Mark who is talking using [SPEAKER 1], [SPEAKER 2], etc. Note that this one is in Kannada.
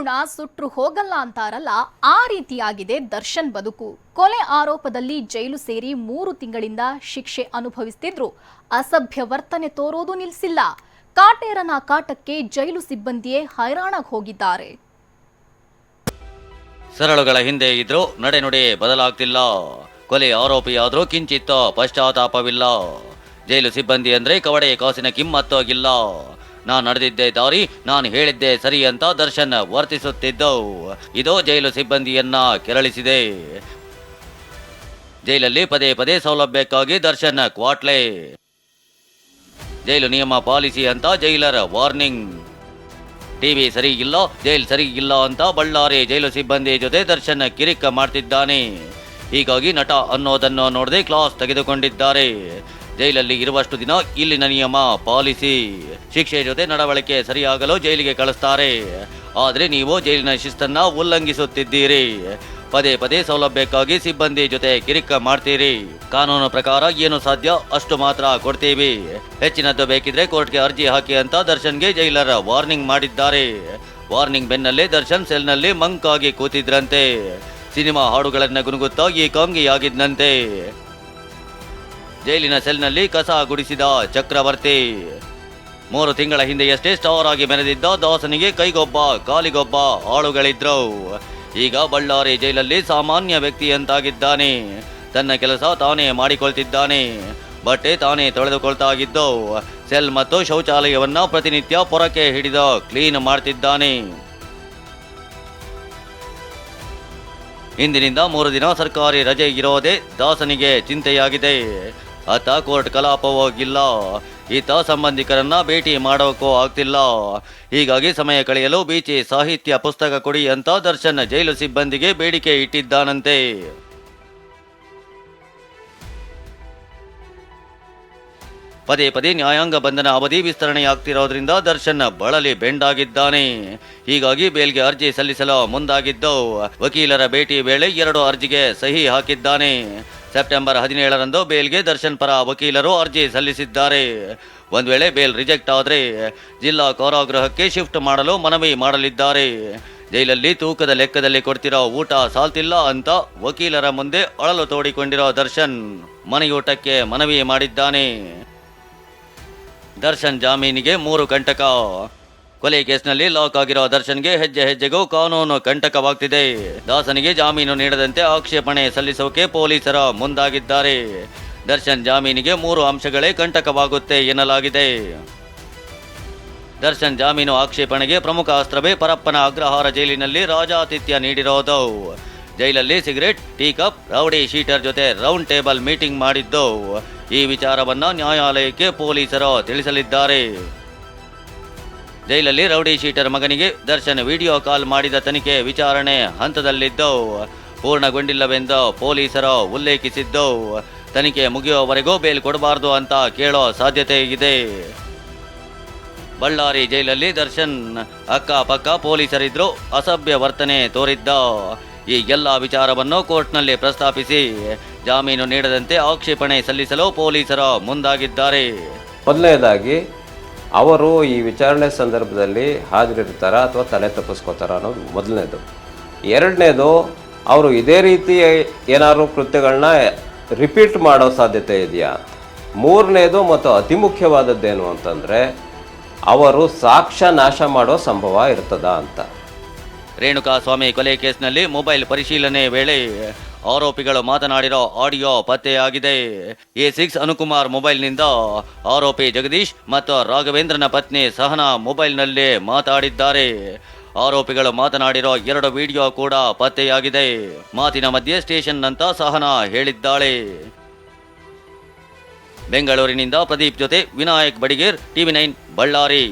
[SPEAKER 1] ಗುಣ ಸುಟ್ರು ಹೋಗಲ್ಲ ಅಂತಾರಲ್ಲ, ಆ ರೀತಿಯಾಗಿದೆ ದರ್ಶನ್ ಬದುಕು. ಕೊಲೆ ಆರೋಪದಲ್ಲಿ ಜೈಲು ಸೇರಿ ಮೂರು ತಿಂಗಳಿಂದ ಶಿಕ್ಷೆ ಅನುಭವಿಸ್ತಿದ್ರು. ಅಸಭ್ಯ ವರ್ತನೆ ತೋರೋದು ನಿಲ್ಲಿಸಿಲ್ಲ ಕಾಟೇರನ ಕಾಟಕ್ಕೆ ಜೈಲು ಸಿಬ್ಬಂದಿಯೇ ಹೈರಾಣಾಗಿ ಹೋಗಿದ್ದಾರೆ.
[SPEAKER 2] ಸರಳುಗಳ ಹಿಂದೆ ಇದ್ರೂ ನಡೆನುಡಿ ಬದಲಾಗ್ತಿಲ್ಲ. ಕೊಲೆ ಆರೋಪಿಯಾದ್ರೂ ಕಿಂಚಿತ್ತ ಪಶ್ಚಾತ್ತಾಪವಿಲ್ಲ. ಜೈಲು ಸಿಬ್ಬಂದಿ ಅಂದ್ರೆ ಕವಡೆ ಕಾಸಿನ ಕಿಮ್ಮತ್ತಾಗಿಲ್ಲ. ನಾನು ನಡೆದಿದ್ದೆ ದಾರಿ, ನಾನು ಹೇಳಿದ್ದೆ ಸರಿ ಅಂತ ದರ್ಶನ್ ವರ್ತಿಸುತ್ತಿದ್ದವು. ಇದು ಜೈಲು ಸಿಬ್ಬಂದಿಯನ್ನ ಕೆರಳಿಸಿದೆ. ಜೈಲಲ್ಲಿ ಪದೇ ಪದೇ ಸೌಲಭ್ಯಕ್ಕಾಗಿ ದರ್ಶನ್ ಕ್ವಾಟ್ಲೆ. ಜೈಲು ನಿಯಮ ಪಾಲಿಸಿ ಅಂತ ಜೈಲರ್ ವಾರ್ನಿಂಗ್. ಟಿವಿ ಸರಿ ಇಲ್ಲ, ಜೈಲ್ ಸರಿ ಇಲ್ಲ ಅಂತ ಬಳ್ಳಾರಿ ಜೈಲು ಸಿಬ್ಬಂದಿ ಜೊತೆ ದರ್ಶನ್ ಕಿರಿಕ ಮಾಡ್ತಿದ್ದಾನೆ. ಹೀಗಾಗಿ ನಟ ಅನ್ನೋದನ್ನು ನೋಡದೆ ಕ್ಲಾಸ್ ತೆಗೆದುಕೊಂಡಿದ್ದಾರೆ. ಜೈಲಲ್ಲಿ ಇರುವಷ್ಟು ದಿನ ಇಲ್ಲಿನ ನಿಯಮ, ಪಾಲಿಸಿ, ಶಿಕ್ಷೆ ಜೊತೆ ನಡವಳಿಕೆ ಸರಿಯಾಗಲು ಜೈಲಿಗೆ ಕಳಿಸ್ತಾರೆ. ಆದರೆ ನೀವು ಜೈಲಿನ ಶಿಸ್ತನ್ನ ಉಲ್ಲಂಘಿಸುತ್ತಿದ್ದೀರಿ. ಪದೇ ಪದೇ ಸೌಲಭ್ಯಕ್ಕಾಗಿ ಸಿಬ್ಬಂದಿ ಜೊತೆ ಕಿರಿಕ ಮಾಡ್ತೀರಿ. ಕಾನೂನು ಪ್ರಕಾರ ಏನು ಸಾಧ್ಯ ಅಷ್ಟು ಮಾತ್ರ ಕೊಡ್ತೀವಿ. ಹೆಚ್ಚಿನದ್ದು ಬೇಕಿದ್ರೆ ಕೋರ್ಟ್ಗೆ ಅರ್ಜಿ ಹಾಕಿ ಅಂತ ದರ್ಶನ್ಗೆ ಜೈಲರ್ ವಾರ್ನಿಂಗ್ ಮಾಡಿದ್ದಾರೆ. ವಾರ್ನಿಂಗ್ ಬೆನ್ನಲ್ಲೇ ದರ್ಶನ್ ಸೆಲ್ನಲ್ಲಿ ಮಂಕಾಗಿ ಕೂತಿದ್ರಂತೆ. ಸಿನಿಮಾ ಹಾಡುಗಳನ್ನ ಗುನುಗುತ್ತಾ ಏಕಾಂಗಿಯಾಗಿದ್ದಂತೆ ಜೈಲಿನ ಸೆಲ್ನಲ್ಲಿ ಕಸ ಗುಡಿಸಿದ ಚಕ್ರವರ್ತಿ. ಮೂರು ತಿಂಗಳ ಹಿಂದೆಯಷ್ಟೇ ಸ್ಟಾರ್ ಆಗಿ ಮೆರೆದಿದ್ದ ದಾಸನಿಗೆ ಕೈಗೊಬ್ಬ, ಕಾಲಿಗೊಬ್ಬ ಆಳುಗಳಿದ್ರು. ಈಗ ಬಳ್ಳಾರಿ ಜೈಲಲ್ಲಿ ಸಾಮಾನ್ಯ ವ್ಯಕ್ತಿಯಂತಾಗಿದ್ದಾನೆ. ತನ್ನ ಕೆಲಸ ತಾನೇ ಮಾಡಿಕೊಳ್ತಿದ್ದಾನೆ. ಬಟ್ಟೆ ತಾನೇ ತೊಳೆದುಕೊಳ್ತಾ ಇದ್ದು, ಸೆಲ್ ಮತ್ತು ಶೌಚಾಲಯವನ್ನ ಪ್ರತಿನಿತ್ಯ ಪೊರಕೆ ಹಿಡಿದ, ಕ್ಲೀನ್ ಮಾಡ್ತಿದ್ದಾನೆ. ಇಂದಿನಿಂದ ಮೂರು ದಿನ ಸರ್ಕಾರಿ ರಜೆ ಇರೋದೇ ದಾಸನಿಗೆ ಚಿಂತೆಯಾಗಿದೆ. ಆತ ಕೋರ್ಟ್ ಕಲಾಪವಾಗಿಲ್ಲ. ಈತ ಸಂಬಂಧಿಕರನ್ನ ಭೇಟಿ ಮಾಡೋಕ್ಕೂ ಆಗ್ತಿಲ್ಲ. ಹೀಗಾಗಿ ಸಮಯ ಕಳೆಯಲು ಬೀಚಿ ಸಾಹಿತ್ಯ ಪುಸ್ತಕ ಕೊಡಿ ಅಂತ ದರ್ಶನ್ ಜೈಲು ಸಿಬ್ಬಂದಿಗೆ ಬೇಡಿಕೆ ಇಟ್ಟಿದ್ದಾನಂತೆ. ಪದೇ ಪದೇ ನ್ಯಾಯಾಂಗ ಬಂಧನ ಅವಧಿ ವಿಸ್ತರಣೆಯಾಗ್ತಿರೋದ್ರಿಂದ ದರ್ಶನ್ ಬಳಲಿ ಬೆಂಡಾಗಿದ್ದಾನೆ. ಹೀಗಾಗಿ ಬೇಲ್ಗೆ ಅರ್ಜಿ ಸಲ್ಲಿಸಲು ಮುಂದಾಗಿದ್ದು, ವಕೀಲರ ಭೇಟಿ ವೇಳೆ ಎರಡು ಅರ್ಜಿಗೆ ಸಹಿ ಹಾಕಿದ್ದಾನೆ. ಸೆಪ್ಟೆಂಬರ್ ಹದಿನೇಳರಂದು ಬೇಲ್ಗೆ ದರ್ಶನ್ ಪರ ವಕೀಲರು ಅರ್ಜಿ ಸಲ್ಲಿಸಿದ್ದಾರೆ. ಒಂದು ವೇಳೆ ಬೇಲ್ ರಿಜೆಕ್ಟ್ ಆದರೆ ಜಿಲ್ಲಾ ಕಾರಾಗೃಹಕ್ಕೆ ಶಿಫ್ಟ್ ಮಾಡಲು ಮನವಿ ಮಾಡಲಿದ್ದಾರೆ. ಜೈಲಲ್ಲಿ ತೂಕದ ಲೆಕ್ಕದಲ್ಲಿ ಕೊಡ್ತಿರೋ ಊಟ ಸಾಲ್ತಿಲ್ಲ ಅಂತ ವಕೀಲರ ಮುಂದೆ ಅಳಲು ತೋಡಿಕೊಂಡಿರೋ ದರ್ಶನ್ ಮನೆಯೂಟಕ್ಕೆ ಮನವಿ ಮಾಡಿದ್ದಾನೆ. ದರ್ಶನ್ ಜಾಮೀನಿಗೆ ಮೂರು ಕಂಟಕ. ಕೊಲೆ ಕೇಸ್ನಲ್ಲಿ ಲಾಕ್ ಆಗಿರೋ ದರ್ಶನ್ಗೆ ಹೆಜ್ಜೆ ಹೆಜ್ಜೆಗೂ ಕಾನೂನು ಕಂಟಕವಾಗ್ತಿದೆ. ದಾಸನಿಗೆ ಜಾಮೀನು ನೀಡದಂತೆ ಆಕ್ಷೇಪಣೆ ಸಲ್ಲಿಸೋಕೆ ಪೊಲೀಸರ ಮುಂದಾಗಿದ್ದಾರೆ. ದರ್ಶನ್ ಜಾಮೀನಿಗೆ ಮೂರು ಅಂಶಗಳೇ ಕಂಟಕವಾಗುತ್ತೆ ಎನ್ನಲಾಗಿದೆ. ದರ್ಶನ್ ಜಾಮೀನು ಆಕ್ಷೇಪಣೆಗೆ ಪ್ರಮುಖ ಅಸ್ತ್ರವೇ ಪರಪ್ಪನ ಅಗ್ರಹಾರ ಜೈಲಿನಲ್ಲಿ ರಾಜಾತಿಥ್ಯ ನೀಡಿರೋದು. ಜೈಲಲ್ಲಿ cigarette tea cup rowdy sheeter ಜೊತೆ ರೌಂಡ್ ಟೇಬಲ್ ಮೀಟಿಂಗ್ ಮಾಡಿದ್ದು ಈ ವಿಚಾರವನ್ನು ನ್ಯಾಯಾಲಯಕ್ಕೆ ಪೊಲೀಸರು ತಿಳಿಸಲಿದ್ದಾರೆ. ಜೈಲಲ್ಲಿ ರೌಡಿ ಶೀಟರ್ ಮಗನಿಗೆ ದರ್ಶನ್ ವಿಡಿಯೋ ಕಾಲ್ ಮಾಡಿದ ತನಿಖೆ ವಿಚಾರಣೆ ಹಂತದಲ್ಲಿದ್ದು ಪೂರ್ಣಗೊಂಡಿಲ್ಲವೆಂದು ಪೊಲೀಸರು ಉಲ್ಲೇಖಿಸಿದ್ದು ತನಿಖೆ ಮುಗಿಯುವವರೆಗೂ ಬೇಲ್ ಕೊಡಬಾರದು ಅಂತ ಕೇಳೋ ಸಾಧ್ಯತೆ ಇದೆ. ಬಳ್ಳಾರಿ ಜೈಲಲ್ಲಿ ದರ್ಶನ್ ಅಕ್ಕಪಕ್ಕ ಪೊಲೀಸರಿದ್ರು ಅಸಭ್ಯ ವರ್ತನೆ ತೋರಿದ್ದ. ಈ ಎಲ್ಲ ವಿಚಾರವನ್ನು ಕೋರ್ಟ್ನಲ್ಲಿ ಪ್ರಸ್ತಾಪಿಸಿ ಜಾಮೀನು ನೀಡದಂತೆ ಆಕ್ಷೇಪಣೆ ಸಲ್ಲಿಸಲು ಪೊಲೀಸರು ಮುಂದಾಗಿದ್ದಾರೆ.
[SPEAKER 3] ಮೊದಲನೇದಾಗಿ ಅವರು ಈ ವಿಚಾರಣೆ ಸಂದರ್ಭದಲ್ಲಿ ಹಾಜರಿರ್ತಾರ ಅಥವಾ ತಲೆ ತಪ್ಪಿಸ್ಕೋತಾರ ಅನ್ನೋದು ಮೊದಲನೇದು. ಎರಡನೇದು, ಅವರು ಇದೇ ರೀತಿ ಏನಾದರೂ ಕೃತ್ಯಗಳನ್ನ ರಿಪೀಟ್ ಮಾಡೋ ಸಾಧ್ಯತೆ ಇದೆಯಾ? ಮೂರನೇದು ಮತ್ತು ಅತಿ ಮುಖ್ಯವಾದದ್ದೇನು ಅಂತಂದರೆ, ಅವರು ಸಾಕ್ಷ್ಯ ನಾಶ ಮಾಡೋ ಸಂಭವ ಇರ್ತದ ಅಂತ.
[SPEAKER 2] ರೇಣುಕಾ ಸ್ವಾಮಿ ಕೊಲೆ ಕೇಸ್ನಲ್ಲಿ ಮೊಬೈಲ್ ಪರಿಶೀಲನೆ ವೇಳೆ ಆರೋಪಿಗಳು ಮಾತನಾಡಿರೋ ಆಡಿಯೋ ಪತ್ತೆಯಾಗಿದೆ. ಎ ಸಿಕ್ಸ್ ಅನುಕುಮಾರ್ ಮೊಬೈಲ್ನಿಂದ ಆರೋಪಿ ಜಗದೀಶ್ ಮತ್ತು ರಾಘವೇಂದ್ರನ ಪತ್ನಿ ಸಹನಾ ಮೊಬೈಲ್ನಲ್ಲಿ ಮಾತಾಡಿದ್ದಾರೆ. ಆರೋಪಿಗಳು ಮಾತನಾಡಿರೋ ಎರಡು ವಿಡಿಯೋ ಕೂಡ ಪತ್ತೆಯಾಗಿದೆ. ಮಾತಿನ ಮಧ್ಯೆ ಸ್ಟೇಷನ್ ಅಂತ ಸಹನಾ ಹೇಳಿದ್ದಾಳೆ. ಬೆಂಗಳೂರಿನಿಂದ ಪ್ರದೀಪ್ ಜೊತೆ ವಿನಾಯಕ್ ಬಡಿಗೇರ್, ಟಿವಿ ನೈನ್, ಬಳ್ಳಾರಿ.